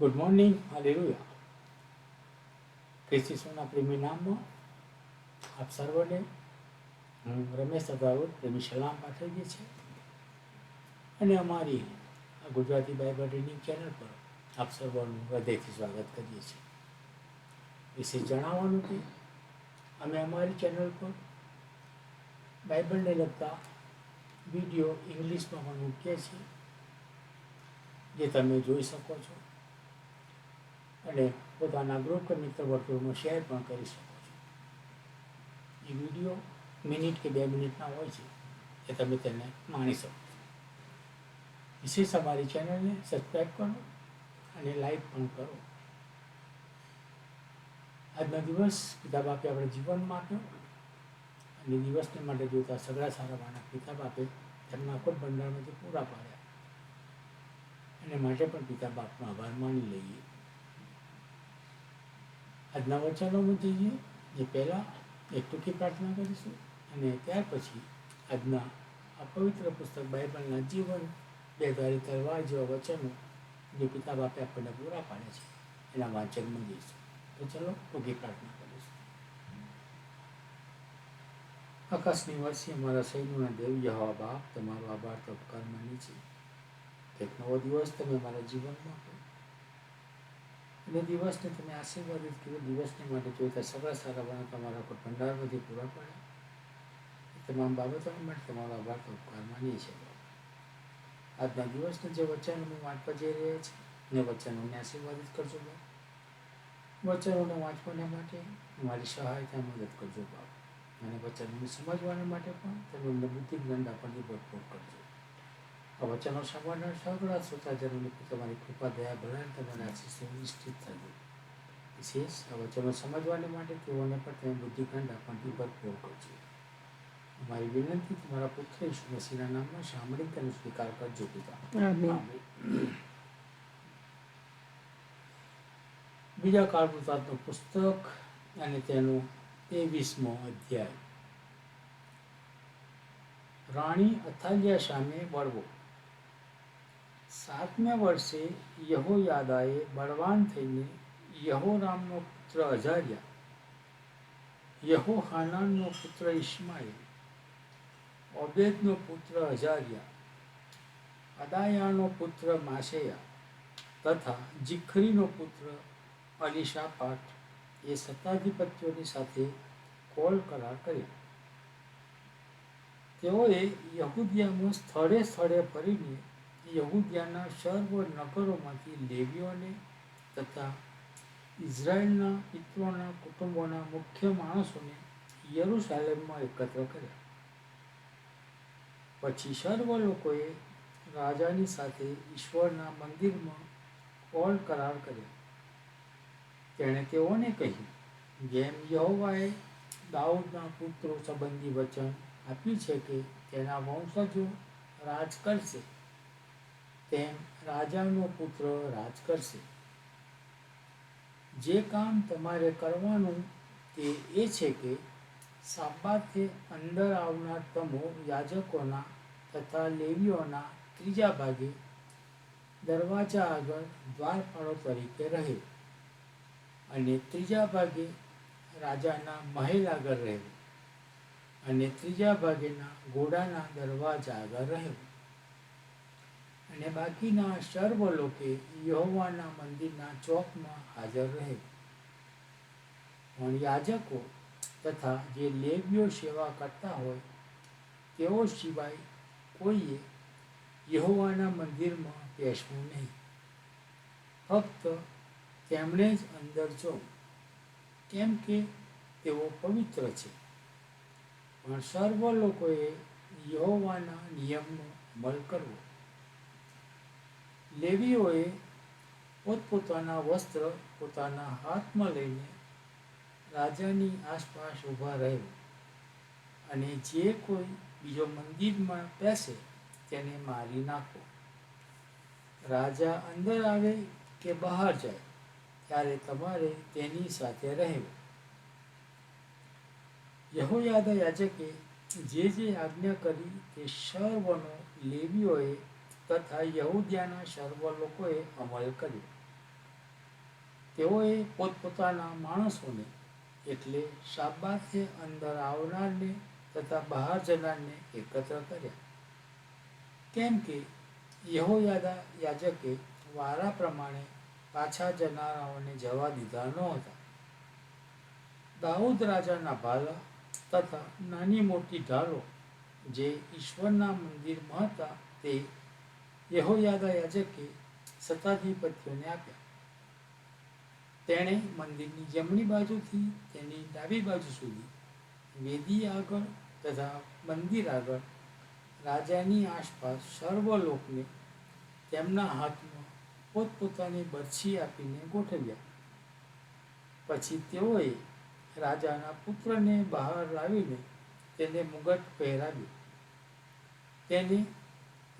Good morning hallelujah ખ્રિસ્તી સોના પ્રેમી નામમાં આપ સર્વને હું રમેશ અગારોડ પ્રેમી સલામ પાઠવીએ છીએ અને અમારી આ ગુજરાતી બાઇબલ રીડિંગ ચેનલ પર આપ સર્વનું હૃદયથી સ્વાગત કરીએ છીએ વિશે જણાવવાનું કે અમે અમારી ચેનલ પર બાઇબલને લગતા વીડિયો ઇંગ્લિશમાં પણ મૂકીએ છીએ જે તમે જોઈ શકો છો અને પોતાના કે મિત્ર વર્તુળમાં શેર પણ કરી શકો છો. એ વીડિયો મિનિટ કે બે મિનિટના હોય છે, એ તમે તેને માણી શકો છો. વિશેષ અમારી ચેનલને સબસ્ક્રાઈબ કરો અને લાઈક પણ કરો. આજનો દિવસ પિતા બાપે આપણે જીવનમાં આપ્યો અને દિવસને માટે જોતા સગળા સારા માણસ પિતા બાપે તેમના કોઈ ભંડારમાંથી પૂરા પાડ્યા. એને માટે પણ પિતા બાપનો આભાર માની લઈએ. આજના વચનોમાં જઈએ જે પહેલાં એક ટૂંકી પ્રાર્થના કરીશું અને ત્યાર પછી આજના આ પવિત્ર પુસ્તક બાઇબલના જીવન બે ધારી તલવાર જેવા વચનો જે પિતા બાપે આપણને પૂરા પાડે છે. એના વાંચનમાં જઈશું તો ચલો ટૂંકી પ્રાર્થના કરીશું. આકાશની વાસી અમારા સૈન્યોના દેવ યહવા બાપ, તમારો આભાર તો કર્મની છે એક નવો દિવસ તમે મારા જીવનમાં અને દિવસને તમે આશીર્વાદિત કર્યો દિવસને માટે જોઈતા સગા સારા બને, તમારા કોઈ ભંડારમાંથી પૂરા પડે. તમામ બાબતો માટે તમારો આભાર ઉપકાર માનીએ છીએ. આજના દિવસને જે વચન અમે વાંચવા જઈ રહ્યા છીએ ને વચનોને આશીર્વાદિત કરજો બાપ વચનોને વાંચવાના માટે મારી સહાયતા મદદ કરજો બાપ અને વચનોને સમજવાના માટે પણ તમે અમને બુદ્ધિ જ્ઞાન આપણને ભરપૂર કરજો. વચનો સાંભળનાર સગળા શ્રોતાજનોને તમારી કૃપા દયા ભરાણ તમારા આશીષ નિશ્ચિત થજો. વિશેષ આ વચનો સમજવાને માટે તેઓને પણ તમે બુદ્ધિ જ્ઞાન આપણને ભરપૂર કરજો અમારી વિનંતી તમારા પુત્ર ઈસુ મસીના નામમાં સાંભળી તેનો સ્વીકાર કરજો પિતા. બીજા કાળવૃતાંતનું પુસ્તક અને તેનો ત્રેવીસમો અધ્યાય. રાણી અથાલિયા સામે બળવો સાતમે વર્ષે યહોયાદાએ બળવાન થઈને યહોરામનો પુત્ર અજાર્યા. યહોહાનાનનો પુત્ર ઇસ્માઇલ ઓબેદનો પુત્ર અજાર્યા. અદાયાનો પુત્ર માશેયા તથા જીખરીનો પુત્ર અલીશાપાટ એ સત્તાધિપતિઓની સાથે કોલ કરાર કર્યા. તેઓએ યહૂદિયામાં સ્થળે સ્થળે ફરીને યહૂદિયાના સર્વ નગરોમાંથી લેવીઓને તથા ઇઝરાયલના મિત્રોના કુટુંબોના મુખ્ય માણસોને યરૂશાલેમમાં એકત્ર કર્યા. પછી સર્વ લોકોએ રાજાની સાથે ઈશ્વરના મંદિરમાં કોલ કરાર કર્યા. તેણે તેઓને કહ્યું, જેમ યહોવાએ દાઉદના પુત્રો સંબંધી વચન આપ્યું છે કે તેના વંશજો રાજ કરશે તેમ રાજાનો પુત્ર રાજ કરશે. જે કામ તમારે કરવાનું તે એ છે કે સાબાતે અંદર આવનાર તમો યાજકોના તથા લેવીઓના ત્રીજા ભાગે દરવાજા આગળ દ્વારપાળો તરીકે રહે અને ત્રીજા ભાગે રાજાના મહેલ આગળ રહેવું અને ત્રીજા ભાગેના ઘોડાના દરવાજા આગળ રહેવું અને બાકીના સર્વ લોકે યહોવાના મંદિરના ચોકમાં હાજર રહે. પણ યાજકો તથા જે લેવીઓ સેવા કરતા હોય, તેઓ સિવાય કોઈએ યહોવાના મંદિરમાં બેસવું નહીં. ફક્ત તેમણે જ અંદર જવું કેમ કે તેઓ પવિત્ર છે. પણ સર્વ લોકોએ યહોવાના નિયમનો અમલ કરવો. લેવીઓએ પોતપોતાના વસ્ત્ર, પોતાના હાથમાં લઈને રાજાની આસપાસ ઊભા રહેવું અને જે કોઈ બીજો મંદિરમાં બેસે તેને મારી નાખો. રાજા અંદર આવે કે બહાર જાય, ત્યારે તમારે તેની સાથે રહેવું. યહોયાદા યાજકે જે જે આજ્ઞા કરી તે સર્વનો લેવીઓએ તથા યહૂદિયાના સર્વ લોકોએ અમલ કર્યો. તેઓએ પોતપોતાના માણસોને એટલે શાબાતે અંદર આવનારને તથા બહાર જનારને એકત્ર કર્યા. કેમ કે યહોયાદા યાજકે વારા પ્રમાણે પાછા જનારાઓને જવા દીધા નહોતા દાઉદ રાજાના ભાલા તથા નાની મોટી ઢાલો જે ઈશ્વરના મંદિરમાં હતા તે યહોયાદા યાજકે સત્તાધિપતિઓને આપ્યા. તેણે મંદિરની જમણી બાજુથી તેની ડાબી બાજુ સુધી વેદી આગળ તથા મંદિર આગળ રાજાની આસપાસ સર્વ લોકને તેમના હાથમાં પોતપોતાની બરછી આપીને ગોઠવ્યા. પછી તેઓએ રાજાના પુત્રને બહાર લાવીને તેને મુગટ પહેરાવ્યું. તેને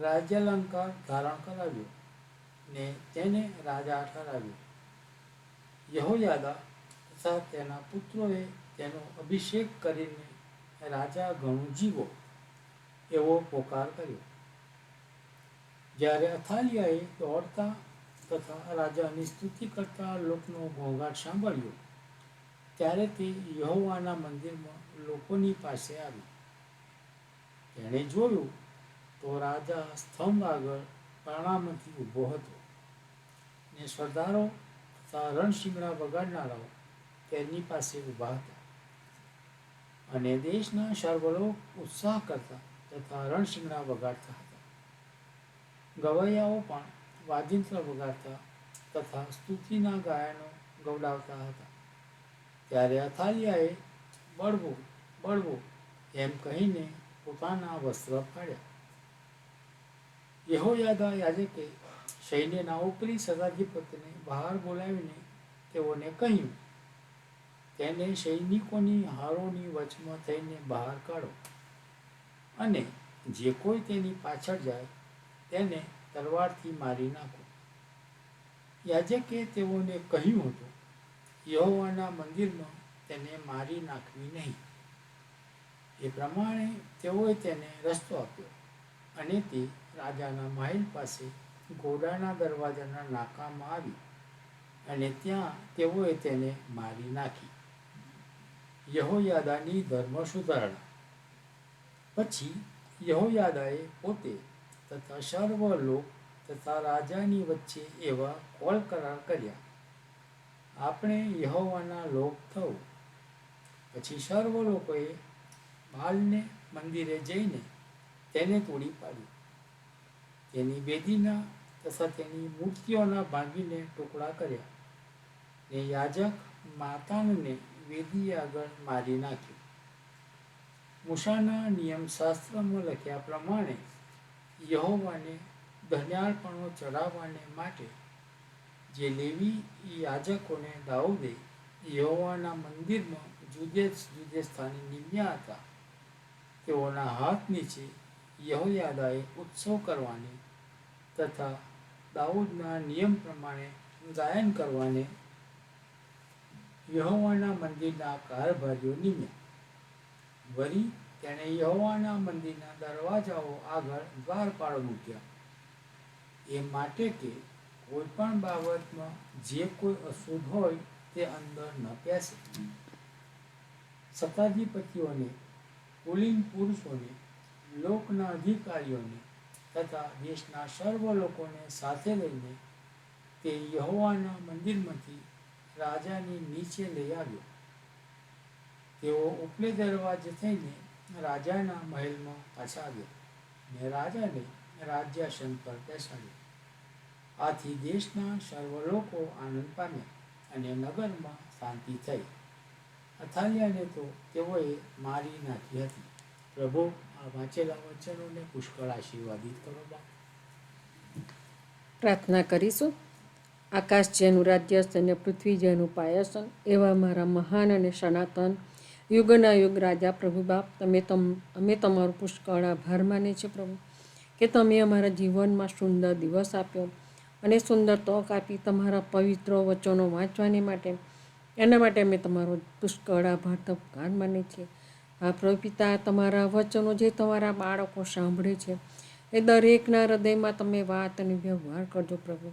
રાજ્યાલંકાર ધારણ કરાવ્યો ને તેને રાજા ઠરાવ્યો. યહોયાદા તથા તેના પુત્રોએ તેનો અભિષેક કરીને રાજા ઘણું જીવો એવો પોકાર કર્યો. જ્યારે અથાલિયાએ દોડતા તથા રાજાની સ્તુતિ કરતા લોકનો ઘોંઘાટ સાંભળ્યો, ત્યારે તે યહોવાના મંદિરમાં લોકોની પાસે આવી. તેણે જોયું તો રાજા સ્તંભ આગળ પ્રણામથી ઊભો હતો. ને સરદારો તથા રણશીંગડા વગાડનારાઓ તેની પાસે ઊભા હતા. અને દેશના સર્વલોક ઉત્સાહ કરતા તથા રણશીંગડા વગાડતા હતા. ગવૈયાઓ પણ વાજિંત્ર વગાડતા તથા સ્તુતિના ગાયનો ગવડાવતા હતા. ત્યારે અથાલિયાએ બળવો બળવો એમ કહીને પોતાના વસ્ત્ર ફાડ્યા યહોયાદા યાજકે સૈન્યના ઉપરી સદાધિપતિને બહાર બોલાવીને તેઓને કહ્યું, તેને સૈનિકોની હારોની વચમાં થઈને બહાર કાઢો અને જે કોઈ તેની પાછળ જાય તેને તલવારથી મારી નાખો. યાજકે તેઓને કહ્યું હતું, યહોવાના મંદિરમાં તેને મારી નાખવી નહીં. એ પ્રમાણે તેઓએ તેને રસ્તો આપ્યો અને તે રાજાના મહેલ પાસે ઘોડાના દરવાજાના નાકામાં આવી અને ત્યાં તેઓએ તેને મારી નાખી. યહોયાદાની ધર્મ સુધારણા. પછી યહોયાદાએ પોતે તથા સર્વ લોક તથા રાજાની વચ્ચે એવા કોલ કરાર કર્યા. આપણે યહોવાના લોક થવું. પછી સર્વ લોકોએ બાલને મંદિરે જઈને તેને તોડી પાડ્યું. તેની વેદીના તથા તેની મૂર્તિઓના ભાંગીને ટુકડા કર્યા. ને યાજક માતાનને વેદી આગળ મારી નાખ્યું. મૂષાના નિયમશાસ્ત્રમાં લખ્યા પ્રમાણે યહોવાને ધન્યાર્પણો ચડાવવાને માટે જે લેવી યાજકોને દાઉદે યહોવાના મંદિરમાં જુદે જુદે સ્થાને નિમ્યા હતા. તેઓના હાથ નીચે યહોયાદાએ ઉત્સવ કરવાની તથા દાઉદના નિયમ પ્રમાણે ગાયન કરવાને યહોવાના મંદિરના કારભારીઓ નિમ્યા. વળી તેણે યહોવાના મંદિરના દરવાજાઓ આગળ દ્વારપાળ મૂક્યા. એ માટે કે કોઈ પણ બાબતમાં જે કોઈ અશુભ હોય તે અંદર ન પ્યાસે. સત્તાધિપતિઓને કુલીન પુરુષોને લોકના અધિકારીઓને તથા દેશના સર્વ લોકોને સાથે લઈને તે યહોવાના મંદિરમાંથી રાજાની નીચે લઈ આવ્યો. તેઓ ઉપલે દરવાજે થઈને રાજાના મહેલમાં પાછા આવ્યા ને રાજાને રાજ્યાસન પર બેસાડ્યો. આથી દેશના સર્વ લોકો આનંદ પામ્યા અને નગરમાં શાંતિ થઈ. અથાલિયાને તો તેઓએ મારી નાખી હતી. પ્રભુ આ વાંચેલા વચનોને પુષ્કળ આશીર્વાદિત કરો પ્રાર્થના કરીશું. આકાશ જેનું રાજ્યસ્થ અને પૃથ્વી જેનું પાયસન, એવા મારા મહાન અને સનાતન યુગના યુગ રાજા પ્રભુ બાપ, તમે તમ, અમે તમારો પુષ્કળ આભાર માને છે પ્રભુ, કે તમે અમારા જીવનમાં સુંદર દિવસ આપ્યો અને સુંદર તક આપી તમારા પવિત્ર વચનો વાંચવાની માટે, એના માટે અમે તમારો પુષ્કળ આભાર તપકાર માનીએ છીએ. પ્રભુ પિતા તમારા વચનો જે તમારા બાળકો સાંભળે છે, એ દરેકના હૃદયમાં તમે વાત અને વ્યવહાર કરજો પ્રભુ.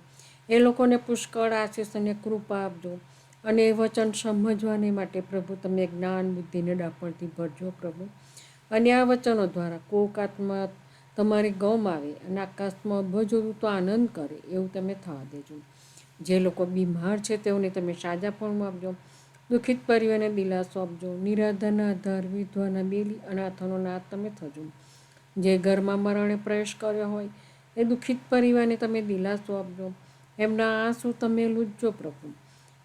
એ લોકોને પુષ્કળ આશીષ અને કૃપા આપજો અને એ વચન સમજવાને માટે પ્રભુ તમે જ્ઞાન બુદ્ધિને ડાપણથી ભરજો પ્રભુ. અને આ વચનો દ્વારા કોક આત્મા તમારી ગમ આવે અને આકાશમાં ભજવું તો આનંદ કરે એવું તમે થવા દેજો. જે લોકો બીમાર છે તેઓને તમે સાજા પણ આપજો. દુઃખિત પરિવારને દિલાસો આપજો. નિરાધાના આધાર, વિધવાના બેલી અનાથોનો નાથ તમે થજો. જે ઘરમાં મરણે પ્રવેશ કર્યો હોય, એ દુઃખિત પરિવારને તમે દિલાસો આપજો. એમના આંસુ તમે લૂજજો પ્રભુ.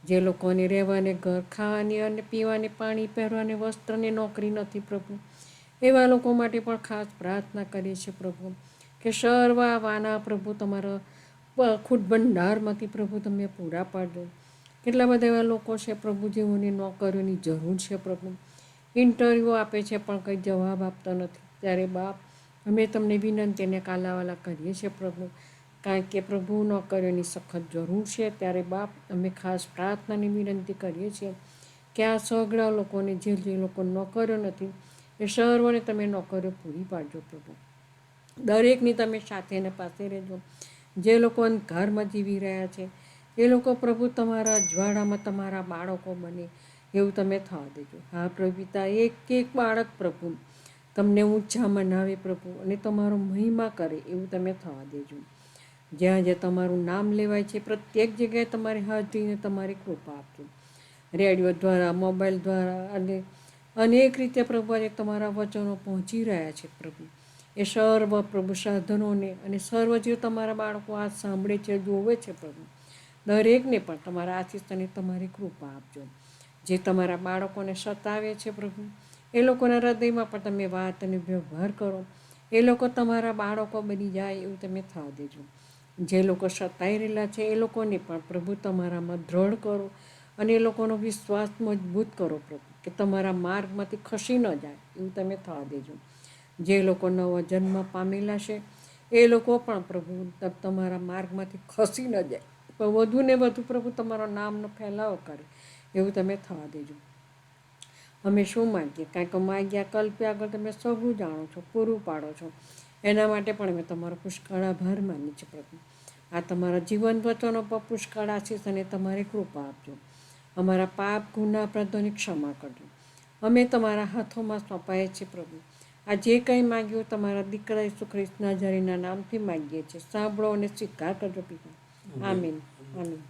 જે લોકોને રહેવાને ઘર ખાવાની અને પીવાને પાણી પહેરવાને વસ્ત્રને નોકરી નથી પ્રભુ, એવા લોકો માટે પણ ખાસ પ્રાર્થના કરીએ છીએ પ્રભુ કે સર્વા વાના પ્રભુ તમારા ખુદ ભંડારમાંથી પ્રભુ તમે પૂરા પાડજો કેટલા બધા એવા લોકો છે પ્રભુજીઓની નોકરીઓની જરૂર છે પ્રભુ. ઇન્ટરવ્યૂ આપે છે પણ કંઈ જવાબ આપતા નથી. ત્યારે બાપ, અમે તમને વિનંતી અને કાલાવાલા કરીએ છીએ પ્રભુ. કારણ કે પ્રભુ નોકરીઓની સખત જરૂર છે. ત્યારે બાપ, અમે ખાસ પ્રાર્થનાની વિનંતી કરીએ છીએ કે આ સગડા લોકોને, જે જે લોકો નોકરીઓ નથી, એ સર્વને તમે નોકરીઓ પૂરી પાડજો પ્રભુ. દરેકની તમે સાથે ને પાસે રહેજો. જે લોકો અંધકારમાં જીવી રહ્યા છે એ લોકો પ્રભુ તમારા જ્વાળામાં તમારા બાળકો બને, એવું તમે થવા દેજો. હા પ્રભુ એક એક બાળક પ્રભુ, તમને ઊંચા મનાવે પ્રભુ અને તમારો મહિમા કરે, એવું તમે થવા દેજો. જ્યાં જ્યાં તમારું નામ લેવાય છે, પ્રત્યેક જગ્યાએ તમારી હાજરીને તમારી કૃપા આપજો. રેડિયો દ્વારા, મોબાઈલ દ્વારા અને અનેક રીતે પ્રભુ આજે તમારા વચનો પહોંચી રહ્યા છે પ્રભુ. એ સર્વ પ્રભુ સાધનોને અને સર્વ જે તમારા બાળકો આ સાંભળે છે, જોવે છે પ્રભુ. દરેકને પણ તમારા આશીષ અને તમારી કૃપા આપજો. જે તમારા બાળકોને સતાવે છે પ્રભુ, એ લોકોના હૃદયમાં પણ તમે વાત અને વ્યવહાર કરો. એ લોકો તમારા બાળકો બની જાય એવું તમે થવા દેજો. જે લોકો સતાઈ રહેલા છે, એ લોકોને પણ પ્રભુ તમારામાં દ્રઢ કરો અને એ લોકોનો વિશ્વાસ મજબૂત કરો પ્રભુ, કે તમારા માર્ગમાંથી ખસી ન જાય એવું તમે થવા દેજો. જે લોકો નવો જન્મ પામેલા છે, એ લોકો પણ પ્રભુ તમારા માર્ગમાંથી ખસી ન જાય. વધુ ને વધુ પ્રભુ તમારા નામનો ફેલાવો કરે. એવું તમે થવા દેજો. અમે શું માગીએ? કાંઈક કે માગ્યા કલ્પ્યા આગળ તમે સૌ જાણો છો, પૂરું પાડો છો. એના માટે પણ અમે તમારો પુષ્કળ આભાર માનીએ છીએ પ્રભુ. આ તમારા જીવન વચનો પર પુષ્કળ આશીષ અને તમારી કૃપા આપજો. અમારા પાપ, ગુના પ્રદોની ક્ષમા કરજો. અમે તમારા હાથોમાં સોંપાઈએ છીએ પ્રભુ. આ જે કંઈ માગ્યું તમારા દીકરા ઈસુ ખ્રિસ્તના જરીના નામથી માગીએ છીએ. સાંભળો અને સ્વીકાર કરજો પિતા. Amin. Amin.